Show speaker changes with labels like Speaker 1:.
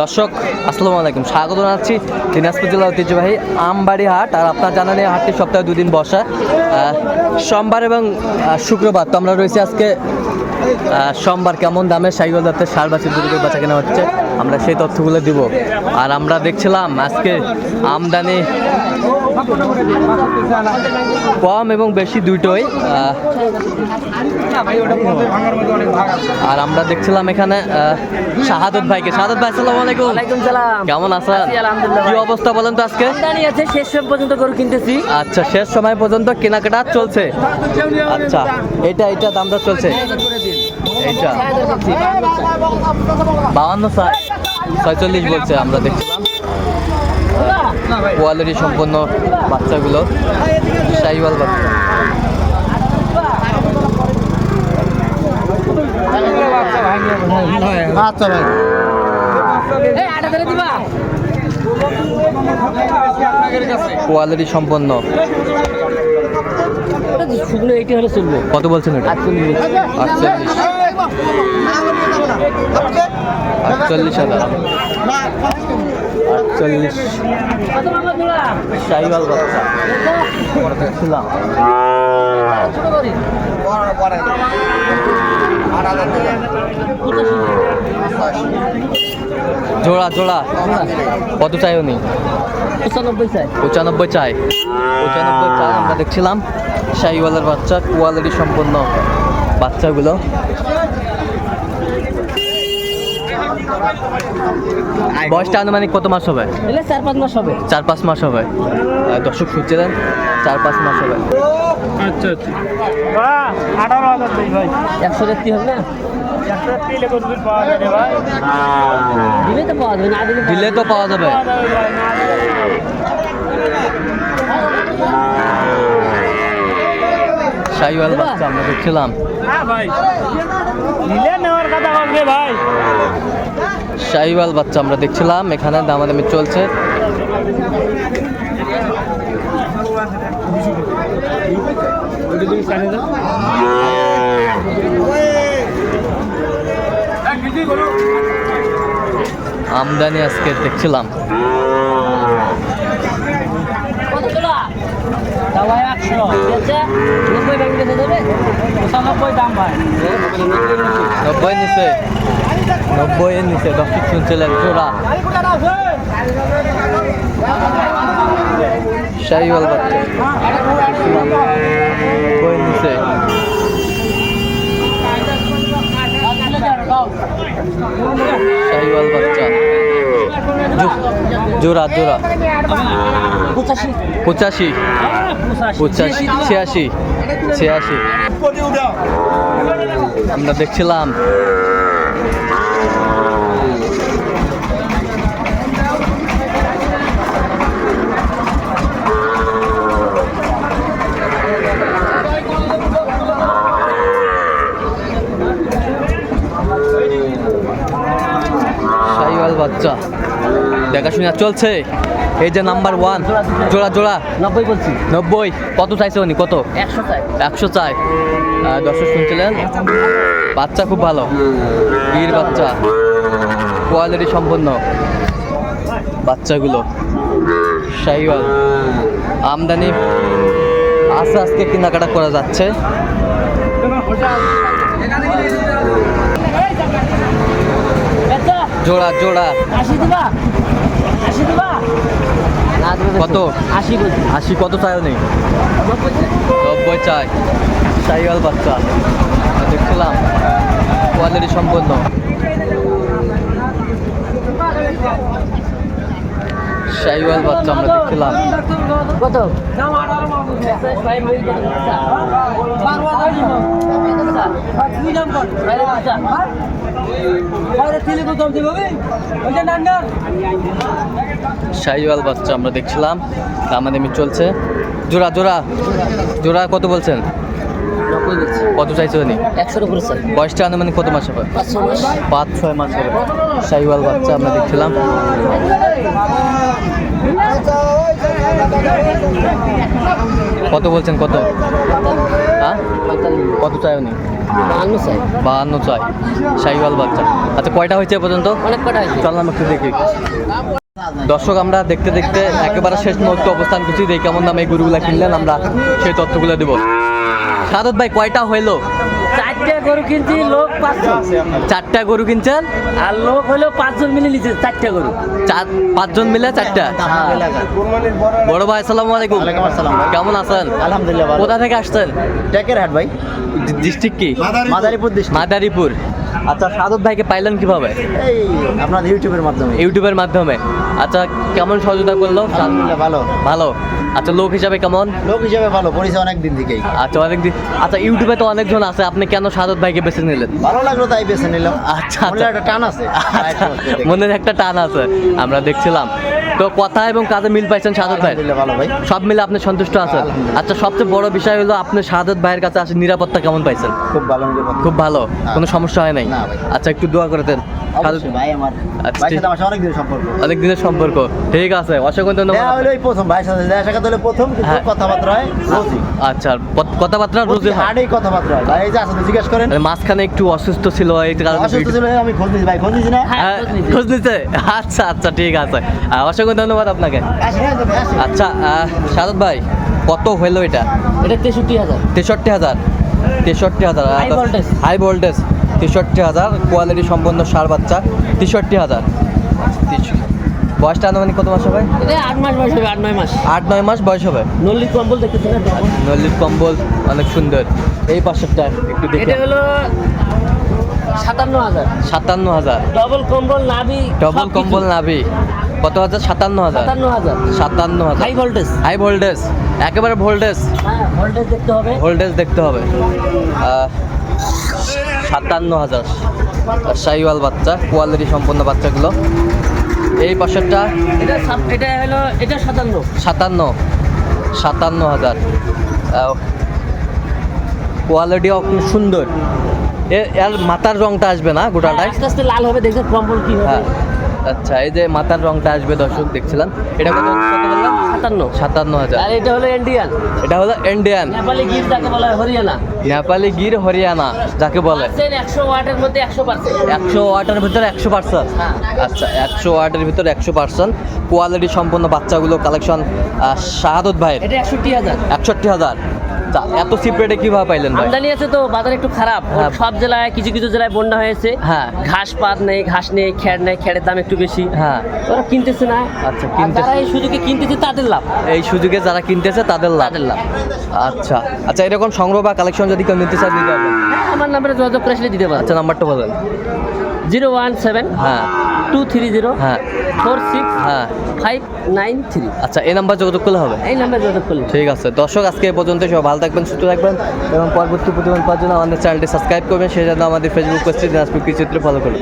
Speaker 1: দর্শক, আসসালামু আলাইকুম। স্বাগত জানাচ্ছি দিনাজপুর জেলার ঐতিহ্যবাহী আমবাড়ি হাট। আর আপনার জানান এই হাটটি সপ্তাহে দুদিন বসা। সোমবার এবং শুক্রবার তো আমরা রয়েছি আজকে সোমবার কেমন দামে সাইকেল দত্তের সার বাছুর দুটো বাচ্চা কেনা হচ্ছে আমরা সেই তথ্যগুলো দিব। আর আমরা দেখছিলাম আজকে আমদানি কম এবং বেশি দুইটোই। আর আমরা দেখছিলাম এখানে আহ, শাহাদত ভাইকে। শাহাদত ভাই আসসালামু আলাইকুম।
Speaker 2: ওয়ালাইকুম সালাম।
Speaker 1: কেমন আছেন?
Speaker 2: আলহামদুলিল্লাহ
Speaker 1: কি অবস্থা বলেন তো আজকে?
Speaker 2: আমদানি আছে শেষ সময় পর্যন্ত গরু কিনতেছি।
Speaker 1: আচ্ছা শেষ সময় পর্যন্ত কেনাকাটা চলছে। আচ্ছা। এটা এটা দামটা চলছে। এইটা। বাউান্ন ছয়চল্লিশ বলছে আমরা দেখছিলাম কোয়ালিটি সম্পন্ন বাচ্চাগুলো। সাইওয়াল বাচ্চা।
Speaker 3: আচ্ছা ভাই।
Speaker 1: কোয়ালিটি সম্পন্ন। কত বলছেন এটা?
Speaker 2: আটচল্লিশ।
Speaker 1: আটচল্লিশ হাজার। আটচল্লিশ। বাচ্চা জোড়া জোড়া। কত চাই উনি?
Speaker 2: পঁচানব্বই চাই।
Speaker 1: পঁচানব্বই চাই। পঁচানব্বই চাই আমরা দেখছিলাম। শাহিওয়ালের বাচ্চা কোয়ালিটি সম্পন্ন বাচ্চাগুলো। বয়সটা আনুমানিক কত মাস হবে?
Speaker 2: এলে চার পাঁচ মাস হবে।
Speaker 1: চার পাঁচ মাস হবে। দর্শক শুনছিলেন চার পাঁচ মাস হবে।
Speaker 3: আচ্ছা আচ্ছা। আঠারো হাজার ভাই
Speaker 2: একশো দেখতে হবে না দিলে তো পাওয়া যাবে না দিলে
Speaker 1: দিলে তো পাওয়া যাবে।
Speaker 3: পাওয়া ভাই
Speaker 1: বাচ্চা আমরা দেখছিলাম।
Speaker 3: না ভাই। নিলে নেওয়ার কথা বলবে ভাই।
Speaker 1: শাহিওয়াল বাচ্চা আমরা দেখছিলাম এখানে দামাদামি চলছে। আমদানি আজকে দেখছিলাম।
Speaker 2: পঁচানব্বই দাম ভাই।
Speaker 1: নব্বই নিচে নব্বই এর নিচে দর্শক শুনছিলেন জোড়া। শাহিওয়াল বাচ্চা। নব্বই নিচে শাহিওয়াল বাচ্চা। জোড়া জোড়া।
Speaker 2: পঁচাশি।
Speaker 1: পঁচাশি। পঁচাশি ছিয়াশি ছিয়াশি। আমরা দেখছিলাম। বাচ্চা। দেখাশোনা চলছে। এই যে নাম্বার ওয়ান জোড়া জোড়া।
Speaker 2: নব্বই বলছি।
Speaker 1: নব্বই। কত চাইছে উনি? কত?
Speaker 2: একশো চাই।
Speaker 1: একশো চাই। দর্শক শুনছিলেন? বাচ্চা খুব ভালো। বীর বাচ্চা। কোয়ালিটি সম্পন্ন বাচ্চাগুলো। শাহিওয়াল। আমদানি আস্তে আস্তে কেনাকাটা করা যাচ্ছে। জোড়া জোড়া। কত?
Speaker 2: আশি
Speaker 1: আশি কত চাই উনি?
Speaker 2: নব্বই চাই।
Speaker 1: শাহিওয়াল বাচ্চা। দেখছিলাম। কোয়ালিটি সম্পন্ন। শাহিওয়াল বাচ্চা আমরা দেখছিলাম।
Speaker 2: কত?
Speaker 1: শাহিওয়াল বাচ্চা আমরা দেখছিলাম দামাদামি চলছে। জোড়া জোড়া জোড়া কত বলছেন? কত চাইছে উনি
Speaker 2: একশোর উপরে স্যার
Speaker 1: বয়সটা আনুমানিক কত মাস হবে? পাঁচ ছয় মাস হবে। শাহিওয়াল বাচ্চা আমরা দেখছিলাম। কত বলছেন কত? কত চাই উনি?
Speaker 2: বাহান্ন চাই।
Speaker 1: বাহান্ন চাই। শাহিওয়াল বাচ্চা। আচ্ছা কয়টা হয়েছে পর্যন্ত?
Speaker 2: অনেক কটা আছে
Speaker 1: চল আমরা একটু দেখি। দর্শক আমরা দেখতে দেখতে একেবারে শেষ মুহূর্তে অবস্থান করছি। দেখি কেমন দামে এই গরুগুলা কিনলেন আমরা সেই তথ্যগুলো দেবো। সাদত ভাই কয়টা হইল?
Speaker 2: চারটে। গরু কিনছি লোক পাঁচজন।
Speaker 1: চারটা গরু কিনছেন?
Speaker 2: আর লোক হলো পাঁচজন মিলে নিচ্ছে চারটা গরু।
Speaker 1: চার পাঁচজন মিলে চারটা? বড় ভাই আসসালামু আলাইকুম।
Speaker 4: ওয়ালাইকুম আসসালাম।
Speaker 1: কেমন আছেন?
Speaker 4: আলহামদুলিল্লাহ
Speaker 1: কোথা থেকে আসছেন?
Speaker 4: টেকের হাট ভাই।
Speaker 1: ডিস্ট্রিক্ট কি?
Speaker 4: মাদারীপুর। ডিস্ট্রিক্ট
Speaker 1: মাদারীপুর। আচ্ছা সাদত ভাইকে পাইলেন কীভাবে?
Speaker 4: এই আপনাদের ইউটিউবের মাধ্যমে।
Speaker 1: ইউটিউবের মাধ্যমে। আচ্ছা কেমন সহযোগিতা করল?
Speaker 4: আলহামদুলিল্লাহ ভালো।
Speaker 1: ভালো। আচ্ছা লোক হিসাবে কেমন?
Speaker 4: লোক হিসেবে ভালো পরিচয় অনেক দিন থেকেই।
Speaker 1: আচ্ছা অনেক দিন আচ্ছা ইউটিউবে তো অনেকজন আছে আপনি কেন সাদত ভাইকে বেছে নিলেন?
Speaker 4: ভালো লাগল তাই বেছে নিলাম।
Speaker 1: আচ্ছা,
Speaker 4: মনে
Speaker 1: আচ্ছা।
Speaker 4: একটা টান আছে।
Speaker 1: আচ্ছা মনের একটা টান আছে আমরা দেখছিলাম। তো কথা এবং কাজে মিল পাইছেন সাদত ভাই?
Speaker 4: ভালো ভাই।
Speaker 1: সব মিলে আপনি সন্তুষ্ট আছেন? আচ্ছা সবচেয়ে বড় বিষয় হলো আপনি শাহাদত ভাইয়ের কাছে আসে নিরাপত্তা কেমন পাইছেন?
Speaker 4: খুব ভালো
Speaker 1: খুব ভালো কোনো সমস্যা হয়
Speaker 4: না? ভাই।
Speaker 1: আচ্ছা একটু দোয়া করে দেন।
Speaker 4: অবশ্যই ভাই আমার
Speaker 1: আচ্ছা,
Speaker 4: ভাইয়ের
Speaker 1: ঠিক।
Speaker 4: সাথে আমার সাথে অনেক দিনের সম্পর্ক।
Speaker 1: অনেক দিনের সম্পর্ক। ঠিক আছে অসংখ্য ধন্যবাদ
Speaker 4: প্রথম ভাইয়ের সাথে দেখা সাক্ষাৎ প্রথম
Speaker 1: হ্যাঁ।
Speaker 4: কথাবার্তা হয়
Speaker 1: আচ্ছা কথাবার্তা হয়?
Speaker 4: কথাবার্তা হয়। ভাই এই যে আসলে জিজ্ঞেস করেন।
Speaker 1: মাঝখানে একটু অসুস্থ ছিল এই কারণে
Speaker 4: অসুস্থ ছিল আমি খোঁজ নিয়েছি ভাই খোঁজ নিয়েছি না?
Speaker 1: হ্যাঁ,
Speaker 2: খোঁজ নিতে।
Speaker 1: আচ্ছা আচ্ছা ঠিক আছে। আহ, অসংখ্য ধন্যবাদ আপনাকে।
Speaker 4: হ্যাঁ।
Speaker 1: আচ্ছা সাদত ভাই কত হইল এটা?
Speaker 2: এটা তেষট্টি হাজার।
Speaker 1: তেষট্টি হাজার। তেষট্টি হাজার। হাই ভোল্টেজ তেষট্টি হাজার কোয়ালিটি সম্পন্ন সার বাচ্চা তেষট্টি হাজার। বয়সটা আনুমানিক কত মাস হবে?
Speaker 2: আট মাস বয়স হবে আট নয় মাস।
Speaker 1: আট নয় মাস বয়স হবে?
Speaker 2: নল্লি কম্বল দেখতেছি না।
Speaker 1: নল্লির কম্বল অনেক সুন্দর। এই পাশেরটা একটু দেখে।
Speaker 2: এটা হলো সাতান্ন হাজার।
Speaker 1: সাতান্ন হাজার।
Speaker 2: ডবল কম্বল নাভি
Speaker 1: ডবল কম্বল নাভি। কত হাজার? সাতান্ন হাজার।
Speaker 2: সাতান্ন হাজার। হাই ভোল্টেজ
Speaker 1: হাই ভোল্টেজ একেবারে ভোল্টেজ
Speaker 2: হ্যাঁ ভোল্টেজ দেখতে হবে।
Speaker 1: ভোল্টেজ দেখতে হবে। সাতান্ন হাজার। শাহিওয়াল বাচ্চা কোয়ালিটি সম্পন্ন বাচ্চাগুলো। এই পাশেরটা
Speaker 2: এটা এটা হলো এটা সাতান্ন।
Speaker 1: সাতান্ন। সাতান্ন হাজার। কোয়ালিটি খুব সুন্দর। এর মাথার রংটা আসবে না গোটাটাই
Speaker 2: আস্তে আস্তে লাল হবে দেখতে কম্বল কি হবে।
Speaker 1: হ্যাঁ। আচ্ছা এই যে মাথার রংটা আসবে দর্শক দেখছিলাম। এটা কত?
Speaker 2: সাতান্ন।
Speaker 1: সাতান্ন হাজার।
Speaker 2: আর এটা হলো ইন্ডিয়ান।
Speaker 1: এটা হলো ইন্ডিয়ান।
Speaker 2: নেপালি গির যাকে বলা হয় হরিয়ানা।
Speaker 1: নেপালি গির হরিয়ানা যাকে বলে।
Speaker 2: একশো ওয়াটের মধ্যে একশো পার্সেন্ট
Speaker 1: একশো ওয়াটের ভিতরে একশো পার্সেন্ট
Speaker 2: হ্যাঁ।
Speaker 1: আচ্ছা একশো ওয়াটের ভিতরে একশো পার্সেন্ট কোয়ালিটি সম্পন্ন বাচ্চাগুলো কালেকশন শাহাদত ভাইয়ের।
Speaker 2: এটা একষট্টি হাজার।
Speaker 1: একষট্টি হাজার। তা এত চিপ রেটে কীভাবে পাইলেন
Speaker 2: আমদানি আছে তো বাজার একটু খারাপ।
Speaker 1: হ্যাঁ।
Speaker 2: সব জেলায় কিছু কিছু জেলায় বন্যা হয়েছে।
Speaker 1: হ্যাঁ।
Speaker 2: ঘাস পাত নেই ঘাস নেই খ্যাড় নেই খ্যাড়ের দাম একটু বেশি।
Speaker 1: হ্যাঁ।
Speaker 2: ওরা কিনতেছে না।
Speaker 1: আচ্ছা।
Speaker 2: যারা এই সুযোগে কিনতেছে তাদের লাভ।
Speaker 1: এই সুযোগে যারা কিনতেছে তাদের লাভ।
Speaker 2: তাদের লাভ।
Speaker 1: আচ্ছা। আচ্ছা এরকম সংগ্রহ বা কালেকশন যদি কেউ নিতে চায় দিতে পারবেন।
Speaker 2: হ্যাঁ, আমার নাম্বারে যোগাযোগ করে দিতে পারো
Speaker 1: আচ্ছা নাম্বারটা বলেন।
Speaker 2: জিরো ওয়ান সেভেন
Speaker 1: হ্যাঁ।
Speaker 2: টু থ্রি জিরো
Speaker 1: হ্যাঁ।
Speaker 2: ফোর সিক্স
Speaker 1: হ্যাঁ
Speaker 2: ফাইভ নাইন থ্রি
Speaker 1: আচ্ছা এই নাম্বার যোগাযোগ করলে হবে?
Speaker 2: এই নাম্বারে যোগাযোগ করলে
Speaker 1: ঠিক আছে। দর্শক আজকে এই পর্যন্ত সব ভালো থাকবেন সুস্থ থাকবেন এবং পরবর্তী প্রতিবেদন পাওয়ার জন্য আমাদের চ্যানেলটি সাবস্ক্রাইব করবেন। সেই জন্য আমাদের ফেসবুক পেজটি দিনাজপুর কৃষিত্র ফলো করুন।